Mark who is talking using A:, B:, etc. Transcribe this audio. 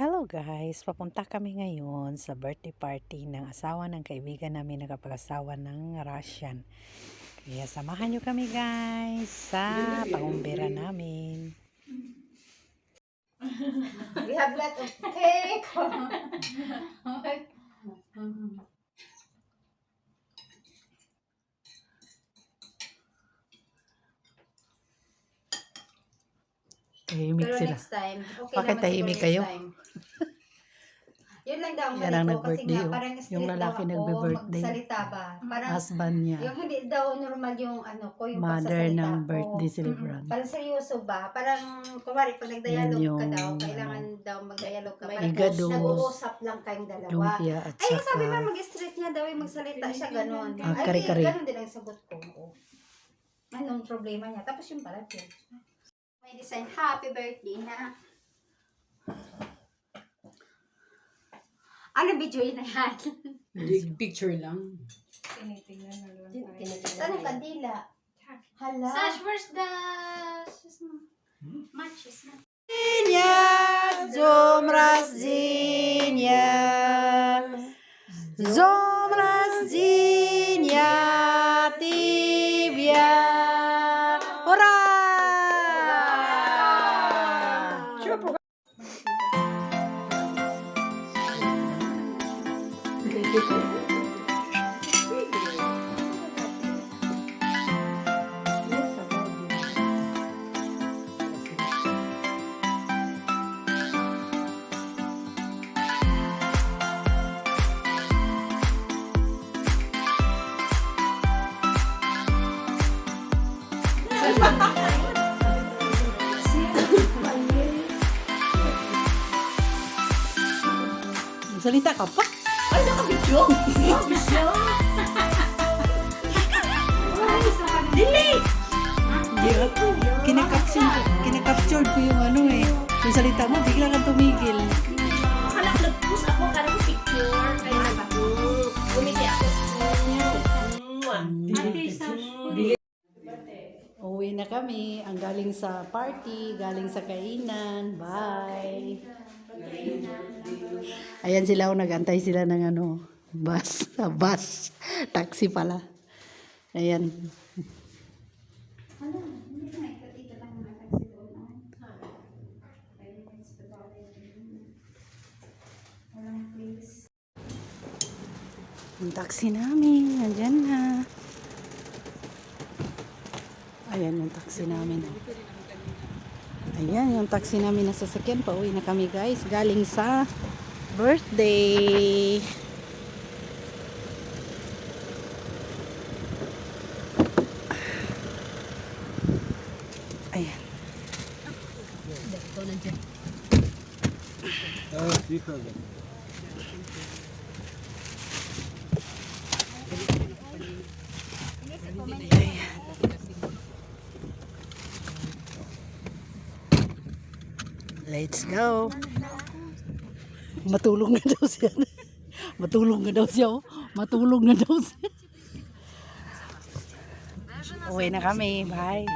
A: Hello guys, papunta kami ngayon sa birthday party ng asawa ng kaibigan namin na kapag-asawa ng Russian. Kaya samahan nyo kami guys sa pangumbira namin.
B: We have lot of cake.
A: Tahimik
B: Pero
A: sila.
B: next time, okay
A: Bakit
B: naman
A: tahimik
B: siguro
A: kayo?
B: next time. Yun lang daw ang
A: Yan
B: mali
A: ang
B: ko kasi
A: nag-birthday
B: nga
A: yun.
B: parang
A: Yung
B: strict daw
A: lalaki
B: ako
A: nagbe-birthday.
B: magsalita ba. Parang
A: Husband niya.
B: yung hindi daw normal yung ano ko, yung
A: Mother
B: pagsasalita
A: ng
B: ko.
A: birthday celebrant.
B: Parang seryoso ba? Parang, kumari, pag nag-dialogue
A: Yan
B: ka
A: yung,
B: daw, kailangan daw mag-dialogue ka.
C: May
B: Parang
A: igados,
B: nag-uusap lang kayong dalawa.
A: Lumpia at
B: Ay, yung sabi
A: saka
B: ba, mag-straight niya daw yung magsalita siya, ganun.
A: Ah,
B: Ay,
A: kare-kare.
B: ganun din ang sagot ko. Oo. Anong problema niya? Tapos yung pala, yun. May design, happy birthday na. Ano video yun na yan?
C: Big picture lang.
B: Saan ang kandila? Hala.
D: Sash, where's the matches na?
A: Zinia, Zomras Zinia, Zomras Zinia, Salita ka pa?
C: Ay, nakabidyo!
A: Hindi ako. Kinakapture, kinakapture ko yung ano eh. Yung salita mo, bigla kang tumigil.
D: Akala ko nag-post ako, kala ko picture. Kaya na ba? Umiti ako. Ate, Sash.
A: Uwi na kami. Ang galing sa party, galing sa kainan. Bye! Ayan sila, oh, nagantay sila ng ano, bus. bus. Taxi pala. Ayan. Yung taxi namin, nandyan na. Ayan yung taxi namin. Ayan yung taxi namin na sasakyan. Pauwi na kami guys. Galing sa birthday. Ayan. Let's go. Matulog na daw siya. Matulog na daw siya. oh. Matulog na daw siya. Uwi na kami. Bye.